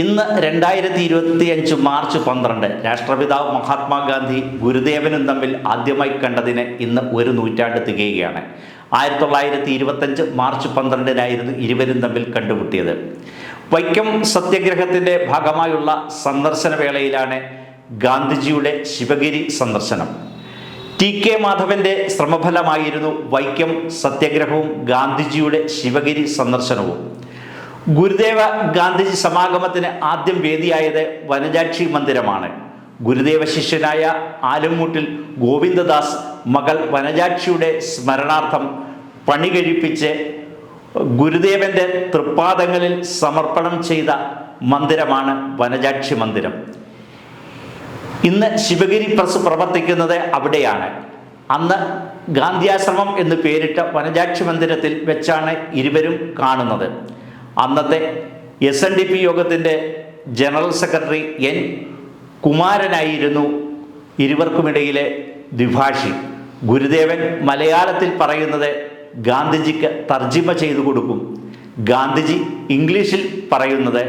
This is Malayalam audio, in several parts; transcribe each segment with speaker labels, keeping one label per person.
Speaker 1: ഇന്ന് രണ്ടായിരത്തി ഇരുപത്തി അഞ്ച് മാർച്ച് പന്ത്രണ്ട് രാഷ്ട്രപിതാവ് മഹാത്മാഗാന്ധി ഗുരുദേവനും തമ്മിൽ ആദ്യമായി കണ്ടതിന് ഇന്ന് ഒരു നൂറ്റാണ്ട് തികയുകയാണ്. ആയിരത്തി തൊള്ളായിരത്തി ഇരുപത്തഞ്ച് മാർച്ച് പന്ത്രണ്ടിനായിരുന്നു ഇരുവരും തമ്മിൽ കണ്ടുമുട്ടിയത്. വൈക്കം സത്യഗ്രഹത്തിന്റെ ഭാഗമായുള്ള സന്ദർശന വേളയിലാണ് ഗാന്ധിജിയുടെ ശിവഗിരി സന്ദർശനം. ടി കെ മാധവന്റെ ശ്രമഫലമായിരുന്നു വൈക്കം സത്യഗ്രഹവും ഗാന്ധിജിയുടെ ശിവഗിരി സന്ദർശനവും. ഗുരുദേവ ഗാന്ധിജി സമാഗമത്തിന് ആദ്യം വേദിയായത് വനജാക്ഷി മന്ദിരമാണ്. ഗുരുദേവ ശിഷ്യനായ ആലമ്മൂട്ടിൽ ഗോവിന്ദദാസ് മകൾ വനജാക്ഷിയുടെ സ്മരണാർത്ഥം പണി കഴിപ്പിച്ച് ഗുരുദേവന്റെ തൃപ്പാദങ്ങളിൽ സമർപ്പണം ചെയ്ത മന്ദിരമാണ് വനജാക്ഷി മന്ദിരം. ഇന്ന് ശിവഗിരി പ്രസ് പ്രവർത്തിക്കുന്നത് അവിടെയാണ്. അന്ന് ഗാന്ധിയാശ്രമം എന്ന് പേരിട്ട വനജാക്ഷി മന്ദിരത്തിൽ വെച്ചാണ് ഇരുവരും കാണുന്നത്. അന്നത്തെ എസ് എൻ ഡി പി യോഗത്തിന്റെ ജനറൽ സെക്രട്ടറി എൻ കുമാരനായിരുന്നു ഇരുവർക്കുമിടയിലെ ദ്വിഭാഷി. ഗുരുദേവൻ മലയാളത്തിൽ പറയുന്നത് ഗാന്ധിജിക്ക് തർജിമ ചെയ്തു കൊടുക്കും. ഗാന്ധിജി ഇംഗ്ലീഷിൽ പറയുന്നത്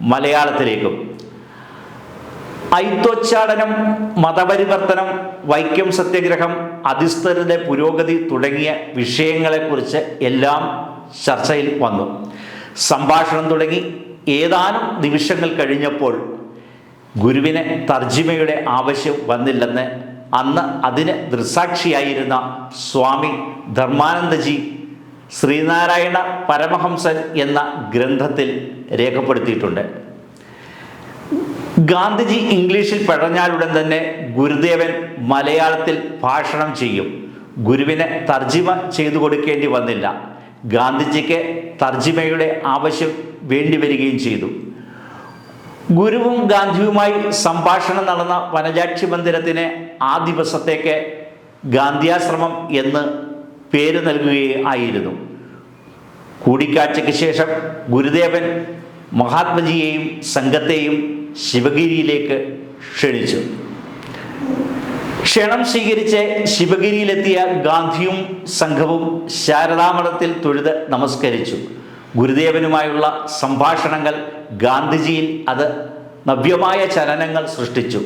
Speaker 1: മലയാളത്തിലേക്കും. ഐത്തോച്ചാടനം മതപരിവർത്തനം വൈക്കം സത്യഗ്രഹം അധിസ്ഥരുടെ പുരോഗതി തുടങ്ങിയ വിഷയങ്ങളെക്കുറിച്ച് എല്ലാം ചർച്ചയിൽ വന്നു. സംഭാഷണം തുടങ്ങി. ഏതാനും നിമിഷങ്ങൾ കഴിഞ്ഞപ്പോൾ ഗുരുവിനെ തർജിമയുടെ ആവശ്യം വന്നില്ലെന്ന് അന്ന് അതിന് ദൃസാക്ഷിയായിരുന്ന സ്വാമി ധർമാനന്ദജി ശ്രീനാരായണ പരമഹംസൻ എന്ന ഗ്രന്ഥത്തിൽ രേഖപ്പെടുത്തിയിട്ടുണ്ട്. ഗാന്ധിജി ഇംഗ്ലീഷിൽ പഴഞ്ഞാലുടൻ തന്നെ ഗുരുദേവൻ മലയാളത്തിൽ ഭാഷണം ചെയ്യും. ഗുരുവിനെ തർജിമ ചെയ്തു കൊടുക്കേണ്ടി വന്നില്ല. ഗാന്ധിജിക്ക് തർജിമയുടെ ആവശ്യം വേണ്ടി വരികയും ചെയ്തു. ഗുരുവും ഗാന്ധിയുമായി സംഭാഷണം നടന്ന വനജാക്ഷി മന്ദിരത്തിന് ആ ദിവസത്തേക്ക് ഗാന്ധിയാശ്രമം എന്ന് പേര് നൽകുകയും ആയിരുന്നു കൂടിക്കാഴ്ചയ്ക്ക് ശേഷം ഗുരുദേവൻ മഹാത്മജിയെയും സംഘത്തെയും ശിവഗിരിയിലേക്ക് ക്ഷണിച്ചു. ക്ഷണം സ്വീകരിച്ച് ശിവഗിരിയിലെത്തിയ ഗാന്ധിയും സംഘവും ശാരദാമഠത്തിൽ തൊഴുത് നമസ്കരിച്ചു. ഗുരുദേവനുമായുള്ള സംഭാഷണങ്ങൾ ഗാന്ധിജിയിൽ അത് നവ്യമായ ചലനങ്ങൾ സൃഷ്ടിച്ചു.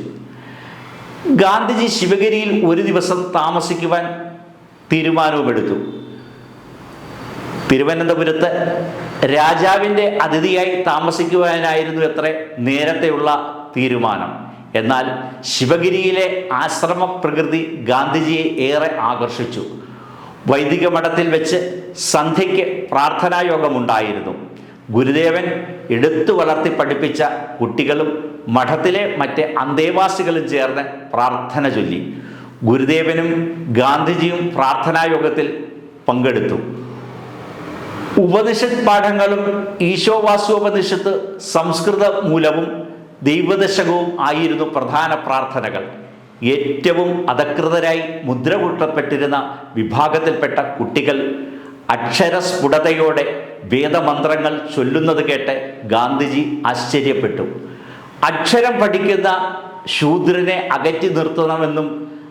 Speaker 1: ഗാന്ധിജി ശിവഗിരിയിൽ ഒരു ദിവസം താമസിക്കുവാൻ തീരുമാനവുമെടുത്തു. തിരുവനന്തപുരത്ത് രാജാവിന്റെ അതിഥിയായി താമസിക്കുവാനായിരുന്നു എത്ര നേരത്തെയുള്ള തീരുമാനം. എന്നാൽ ശിവഗിരിയിലെ ആശ്രമ പ്രകൃതി ഗാന്ധിജിയെ ഏറെ ആകർഷിച്ചു. വൈദിക മഠത്തിൽ വെച്ച് സന്ധ്യയ്ക്ക് പ്രാർത്ഥനായോഗമുണ്ടായിരുന്നു. ഗുരുദേവൻ എടുത്തു വളർത്തി പഠിപ്പിച്ച കുട്ടികളും മഠത്തിലെ മറ്റ് അന്തേവാസികളും ചേർന്ന് പ്രാർത്ഥന ചൊല്ലി. ഗുരുദേവനും ഗാന്ധിജിയും പ്രാർത്ഥനായോഗത്തിൽ പങ്കെടുത്തു. ഉപനിഷത് പാഠങ്ങളും ഈശോവാസോപനിഷത്ത് സംസ്കൃത മൂലവും ദൈവദശകവും ആയിരുന്നു പ്രധാന പ്രാർത്ഥനകൾ. ഏറ്റവും അധകൃതരായി മുദ്ര കൂട്ടപ്പെട്ടിരുന്ന വിഭാഗത്തിൽപ്പെട്ട കുട്ടികൾ അക്ഷരസ്ഫുടതയോടെ വേദമന്ത്രങ്ങൾ ചൊല്ലുന്നത് കേട്ട് ഗാന്ധിജി ആശ്ചര്യപ്പെട്ടു. അക്ഷരം പഠിക്കുന്ന ശൂദ്രനെ അകറ്റി നിർത്തണമെന്നും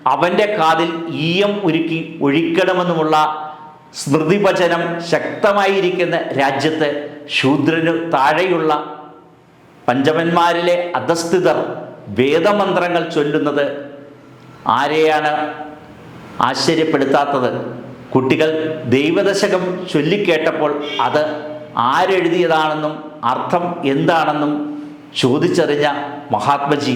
Speaker 1: അവന്റെ കാതിൽ ഈയം ഒരുക്കി ഒഴിക്കണമെന്നുമുള്ള സ്മൃതിവചനം ശക്തമായിരിക്കുന്ന രാജ്യത്ത് ശൂദ്രനു താഴെയുള്ള പഞ്ചമന്മാരിലെ അധസ്ഥിതർ വേദമന്ത്രങ്ങൾ ചൊല്ലുന്നത് ആരെയാണ് ആശ്ചര്യപ്പെടുത്താത്തത്? കുട്ടികൾ ദൈവദശകം ചൊല്ലിക്കേട്ടപ്പോൾ അത് ആരെഴുതിയതാണെന്നും അർത്ഥം എന്താണെന്നും ചോദിച്ചറിഞ്ഞ മഹാത്മജി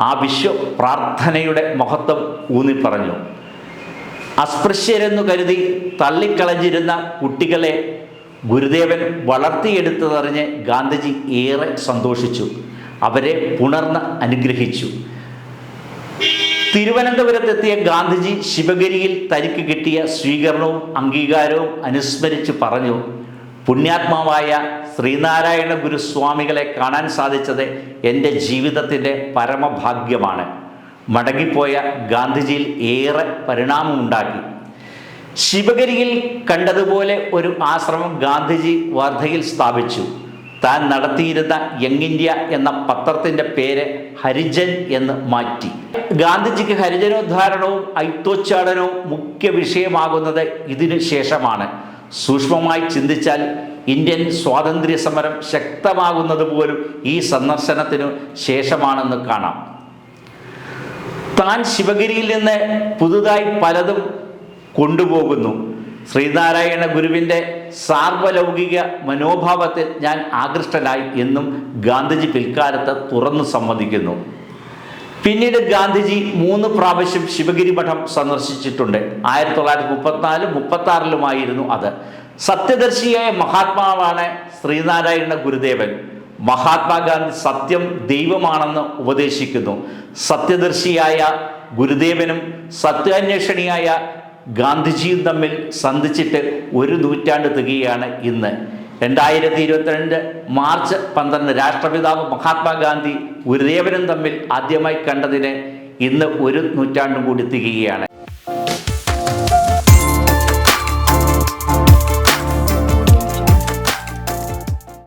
Speaker 1: ആ വിശ്വ പ്രാർത്ഥനയുടെ മഹത്വം ഊന്നിപ്പറഞ്ഞു. അസ്പൃശ്യരെന്നു കരുതി തള്ളിക്കളഞ്ഞിരുന്ന കുട്ടികളെ ഗുരുദേവൻ വളർത്തിയെടുത്തതറിഞ്ഞ് ഗാന്ധിജി ഏറെ സന്തോഷിച്ചു. അവരെ പുണർന്ന് അനുഗ്രഹിച്ചു. തിരുവനന്തപുരത്തെത്തിയ ഗാന്ധിജി ശിവഗിരിയിൽ തനിക്ക് കിട്ടിയ സ്വീകരണവും അംഗീകാരവും അനുസ്മരിച്ച് പറഞ്ഞു പുണ്യാത്മാവായ ശ്രീനാരായണ ഗുരുസ്വാമികളെ കാണാൻ സാധിച്ചത് എന്റെ ജീവിതത്തിന്റെ പരമഭാഗ്യമാണ്. മടങ്ങിപ്പോയ ഗാന്ധിജിയിൽ ഏറെ പരിണാമമുണ്ടാക്കി. ശിവഗിരിയിൽ കണ്ടതുപോലെ ഒരു ആശ്രമം ഗാന്ധിജി വാർധയിൽ സ്ഥാപിച്ചു. താൻ നടത്തിയിരുന്ന യങ് ഇന്ത്യ എന്ന പത്രത്തിന്റെ പേര് ഹരിജൻ എന്ന് മാറ്റി. ഗാന്ധിജിക്ക് ഹരിജനോദ്ധാരണവും ഐത്തോച്ചാടനവും മുഖ്യ വിഷയമാകുന്നത് ഇതിനു ശേഷമാണ്. സൂക്ഷ്മമായി ചിന്തിച്ചാൽ ഇന്ത്യൻ സ്വാതന്ത്ര്യ സമരം ശക്തമാകുന്നത് പോലും ഈ സന്ദർശനത്തിനു ശേഷമാണെന്ന് കാണാം. താൻ ശിവഗിരിയിൽ നിന്ന് പുതുതായി പലതും കൊണ്ടുപോകുന്നു. ശ്രീനാരായണ ഗുരുവിന്റെ സാർവലൗകിക മനോഭാവത്തിൽ ഞാൻ ആകൃഷ്ടനായി എന്നും ഗാന്ധിജി പിൽക്കാലത്ത് തുറന്നു സമ്മതിക്കുന്നു. പിന്നീട് ഗാന്ധിജി മൂന്ന് പ്രാവശ്യം ശിവഗിരി മഠം സന്ദർശിച്ചിട്ടുണ്ട്. ആയിരത്തി തൊള്ളായിരത്തി മുപ്പത്തിനാല് മുപ്പത്തി ആറിലുമായിരുന്നു അത്. സത്യദർശിയായ മഹാത്മാവാണ് ശ്രീനാരായണ ഗുരുദേവൻ. മഹാത്മാഗാന്ധി സത്യം ദൈവമാണെന്ന് ഉപദേശിക്കുന്നു. സത്യദർശിയായ ഗുരുദേവനും സത്യാന്വേഷണിയായ ഗാന്ധിജിയും തമ്മിൽ സന്ധിച്ചിട്ട് ഒരു നൂറ്റാണ്ട് തികയാണ് ഇന്ന്. രണ്ടായിരത്തി ഇരുപത്തിരണ്ട് മാർച്ച് പന്ത്രണ്ട് രാഷ്ട്രപിതാവ് മഹാത്മാഗാന്ധി ഗുരുദേവനും തമ്മിൽ ആദ്യമായി കണ്ടതിന് ഇന്ന് ഒരു നൂറ്റാണ്ടും കൂടി തികയാണ്